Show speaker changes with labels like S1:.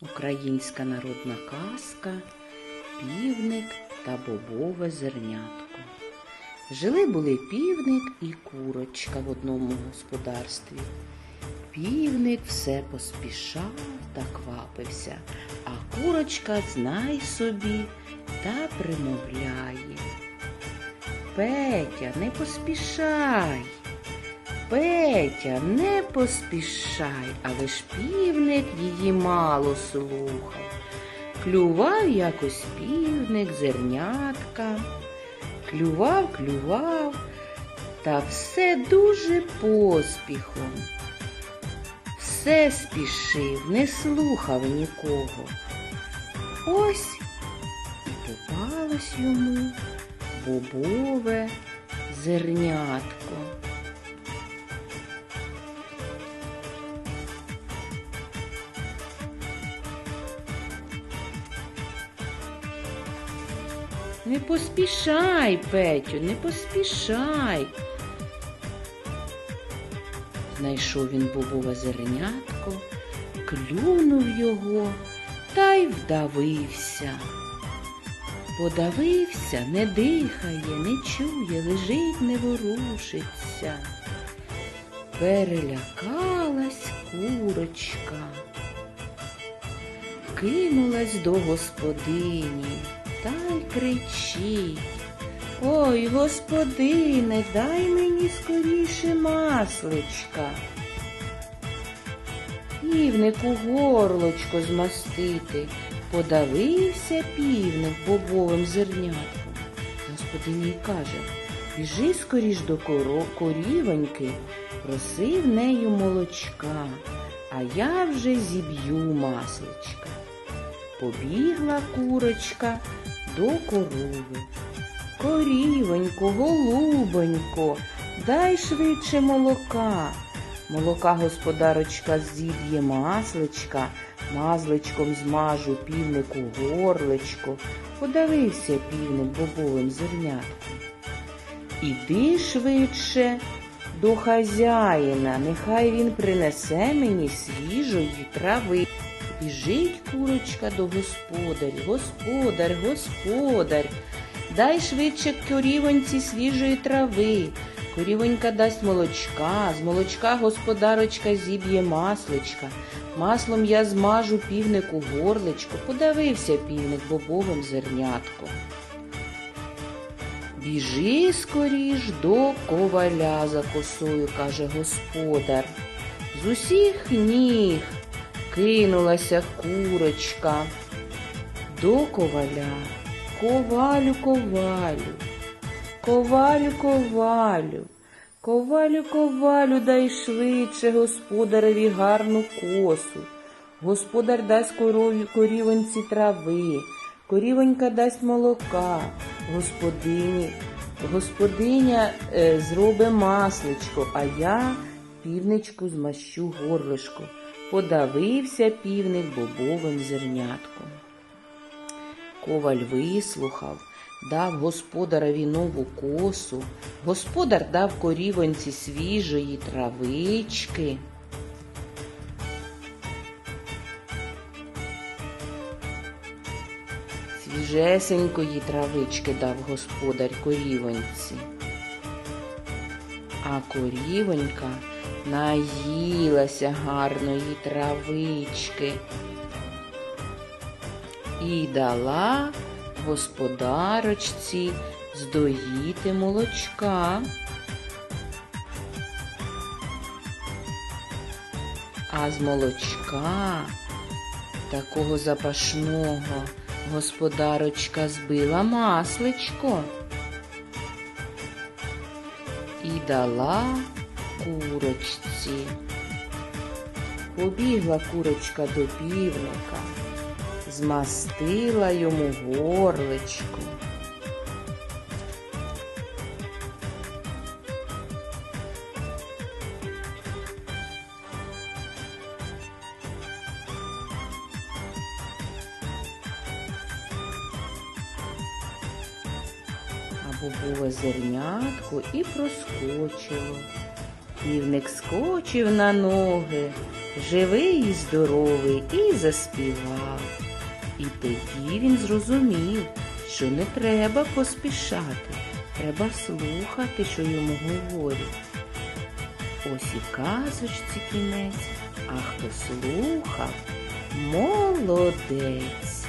S1: Українська народна казка Півник та бобове зернятко. Жили були півник і курочка в одному господарстві. Півник все поспішав та квапився, а курочка, знай собі, та примовляє. Петя, не поспішай. Петя, не поспішай, але ж півник її мало слухав. Клював якось півник, зернятка, клював, клював, та все дуже поспіхом. Все спішив, не слухав нікого. Ось і попалось йому бобове зернятко. Не поспішай, Петю, не поспішай. Знайшов він бобове зернятко, клюнув його та й вдавився. Подавився, не дихає, не чує, лежить, не ворушиться. Перелякалась курочка, кинулась до господині та й кричить. Ой, господине, дай мені скоріше масличка. Півнику горлочко змастити, подавився півник бобовим зернятком. Господиня й каже, біжи скоріш до корівоньки, проси в нею молочка, а я вже зіб'ю масличка. Побігла курочка до корови. Корівонько, голубонько, дай швидше молока. Молока господарочка зіб'є масличка, мазличком змажу півнику горличко. Подавився півник бобовим зернятком. Іди швидше до хазяїна, нехай він принесе мені свіжої трави. Біжить курочка до господаря. Господар, господар, дай швидше корівоньці свіжої трави. Корівонька дасть молочка, з молочка господарочка зіб'є масличка. Маслом я змажу півнику горличко, подавився півник бобовим зернятком. Біжи скоріш до коваля за косою, каже господар. З усіх ніг кинулася курочка до коваля. Ковалю, ковалю, ковалю, ковалю, ковалю, ковалю, дай швидше господареві гарну косу. Господар дасть корові корівонці трави, корівонька дасть молока, господині, господиня е, зробить масличко, а я півничку змащу горлишко. Подавився півник бобовим зернятком. Коваль вислухав, дав господареві нову косу, господар дав корівонці свіжої травички. Свіжесенької травички дав господар корівонці. А корівонька наїлася гарної травички і дала господарочці здоїти молочка. А з молочка такого запашного господарочка збила масличко і дала курочці. Побігла курочка до півника, змастила йому горличко. А бобове зернятко і проскочило. Півник скочив на ноги, живий і здоровий, і заспівав. І тоді він зрозумів, що не треба поспішати, треба слухати, що йому говорять. Ось і казочці кінець, а хто слухав, молодець.